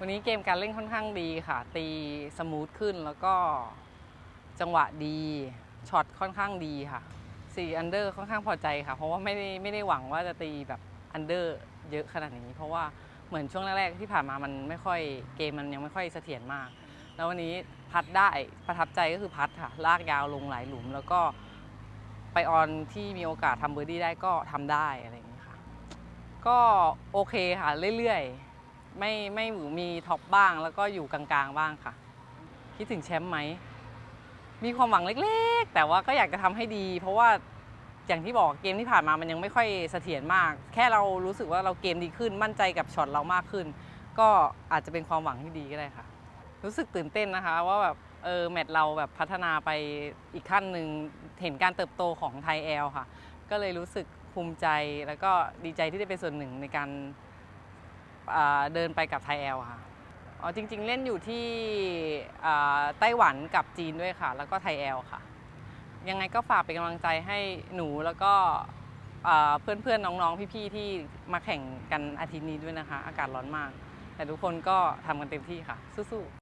วันนี้เกมการเล่นค่อนข้างดีค่ะ ตีสมูทขึ้นแล้วก็จังหวะดีช็อตค่อนข้างดีค่ะ4อันเดอร์ค่อนข้างพอใจค่ะ เพราะว่าไม่ได้ไม่ได้หวังว่าจะตีแบบอันเดอร์เยอะขนาดนี้ เพราะว่าเหมือนช่วงแรกๆที่ผ่านมามันไม่ค่อยเกมมันยังไม่ค่อยเสถียรมาก แล้ววันนี้พัดได้ประทับใจก็คือพัดค่ะ ลากยาวลงหลายหลุม แล้วก็ไปออนที่มีโอกาสทำเบอร์ดี้ได้ก็ทำได้อะไรอย่างนี้ยค่ะ ก็โอเคค่ะเรื่อยๆ ไม่ไม่หวือมีท็อปบ้าง แล้วก็อยู่กลางๆบ้างค่ะ คิดถึงแชมป์ไหม มีความหวังเล็กๆ แต่ว่าก็อยากจะทำให้ดี เพราะว่าอย่างที่บอกเกมที่ผ่านมามันยังไม่ค่อยเสถียรมาก แค่เรารู้สึกว่าเราเกมดีขึ้นมั่นใจกับช็อตเรามากขึ้น ก็อาจจะเป็นความหวังที่ดีก็ได้ค่ะ รู้สึกตื่นเต้นนะคะ ว่าแบบเออแมตช์เราแบบพัฒนาไปอีกขั้นหนึ่งเห็นการเติบโตของไทยแอลค่ะ ก็เลยรู้สึกภูมิใจแล้วก็ดีใจที่ได้เป็นส่วนหนึ่งในการ เดินไปกับไทยแอลค่ะอ๋อจริง ๆ เล่นอยู่ที่ไต้หวันกับจีนด้วยค่ะ แล้วก็ไทยแอลค่ะ ยังไงก็ฝากเป็นกำลังใจให้หนูแล้วก็เพื่อนๆ น้องๆ พี่ๆ ที่มาแข่งกันอาทิตย์นี้ด้วยนะคะ อากาศร้อนมาก แต่ทุกคนก็ทำกันเต็มที่ค่ะ สู้ๆ